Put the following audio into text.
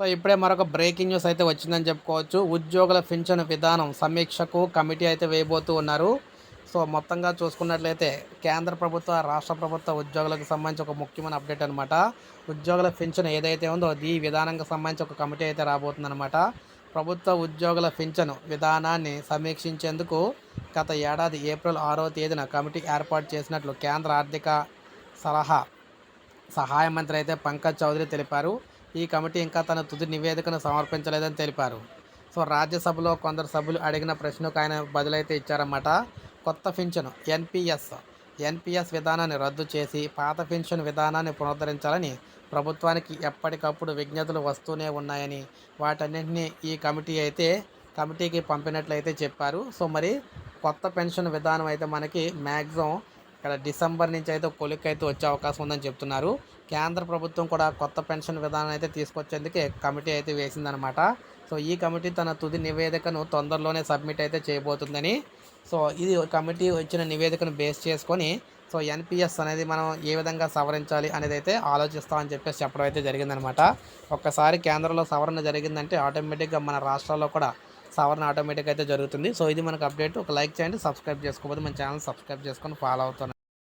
So ఇప్పుడే మరొక breaking news అయితే వచ్చిందని చెప్పుకోవచ్చు. ఉద్యోగుల పింఛను విధానం సమీక్షకు కమిటీ అయితే వేయబోతూ ఉన్నారు. సో మొత్తంగా చూసుకున్నట్లయితే కేంద్ర ప్రభుత్వ రాష్ట్ర ప్రభుత్వ ఉద్యోగులకు సంబంధించి ఒక ముఖ్యమైన అప్డేట్ అనమాట ఉద్యోగుల పింఛను ఏదైతే ఉందో ఈ విధానంకి సంబంధించి ఒక కమిటీ అయితే రాబోతుందన్నమాట. ప్రభుత్వ ఉద్యోగుల పింఛను విధానాన్ని సమీక్షించేందుకు గత ఏడాది ఏప్రిల్ ఆరో తేదీన కమిటీ ఏర్పాటు చేసినట్లు కేంద్ర ఆర్థిక సలహా సహాయ మంత్రి అయితే పంకజ్ చౌదరి తెలిపారు. ఈ కమిటీ ఇంకా తన తుది నివేదికను సమర్పించలేదని తెలిపారు. సో రాజ్యసభలో కొందరు సభ్యులు అడిగిన ప్రశ్నకు ఆయన బదులైతే ఇచ్చారన్నమాట. కొత్త పింఛను ఎన్పిఎస్ ఎన్పిఎస్ విధానాన్ని రద్దు చేసి పాత పెన్షన్ విధానాన్ని పునరుద్ధరించాలని ప్రభుత్వానికి ఎప్పటికప్పుడు విజ్ఞతలు వస్తూనే ఉన్నాయని వాటన్నింటినీ ఈ కమిటీ అయితే కమిటీకి పంపినట్లయితే చెప్పారు. సో మరి కొత్త పెన్షన్ విధానం అయితే మనకి మ్యాక్సిమం ఇక్కడ డిసెంబర్ నుంచి అయితే కొలిక్ అయితే వచ్చే అవకాశం ఉందని చెప్తున్నారు. కేంద్ర ప్రభుత్వం కూడా కొత్త పెన్షన్ విధానం అయితే తీసుకొచ్చేందుకే కమిటీ అయితే వేసిందనమాట సో ఈ కమిటీ తన తుది నివేదికను తొందరలోనే సబ్మిట్ అయితే చేయబోతుందని. సో ఇది కమిటీ వచ్చిన నివేదికను బేస్ చేసుకొని సో ఎన్పిఎస్ అనేది మనం ఏ విధంగా సవరించాలి అనేది అయితే ఆలోచిస్తామని చెప్పేసి చెప్పడం అయితే జరిగిందనమాట ఒక్కసారి కేంద్రంలో సవరణ జరిగిందంటే ఆటోమేటిక్గా మన రాష్ట్రాల్లో కూడా సవరణ ఆటోమేటిక్ అయితే జరుగుతుంది. సో ఇది మనకు అప్డేట్. ఒక లైక్ చేయండి సబ్స్క్రైబ్ చేసుకోకపోతే మన ఛానల్ సబ్స్క్రైబ్ చేసుకొని ఫాలో అవుతాను.